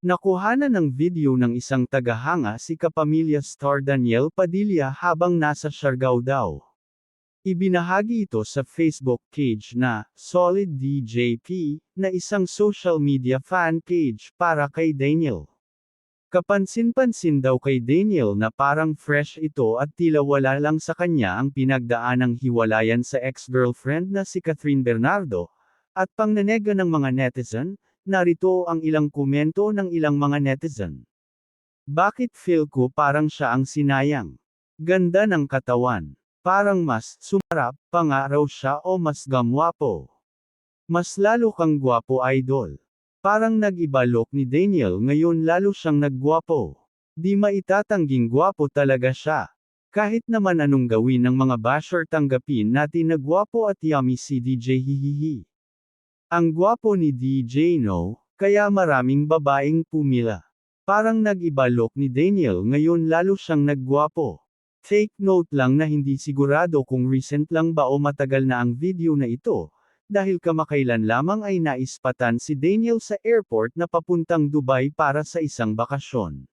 Nakuhanan ng video ng isang tagahanga si kapamilya star Daniel Padilla habang nasa Siargao daw. Ibinahagi ito sa Facebook page na Solid DJP na isang social media fan page para kay Daniel. Kapansin-pansin daw kay Daniel na parang fresh ito at tila wala lang sa kanya ang pinagdaanang hiwalayan sa ex-girlfriend na si Catherine Bernardo, at pangnanega ng mga netizen, narito ang ilang komento ng ilang mga netizen. Bakit feel ko parang siya ang sinayang? Ganda ng katawan. Parang mas sumarap pa nga raw siya o mas gamwapo. Mas lalo kang gwapo idol. Parang nag-ibalok ni Daniel ngayon lalo siyang naggwapo. Di maitatangging gwapo talaga siya. Kahit naman anong gawin ng mga basher tanggapin natin na gwapo at yummy si DJ Hihihi. Ang gwapo ni DJ No, kaya maraming babaeng pumila. Parang nag-ibalok ni Daniel ngayon lalo siyang naggwapo. Take note lang na hindi sigurado kung recent lang ba o matagal na ang video na ito, dahil kamakailan lamang ay naispatan si Daniel sa airport na papuntang Dubai para sa isang bakasyon.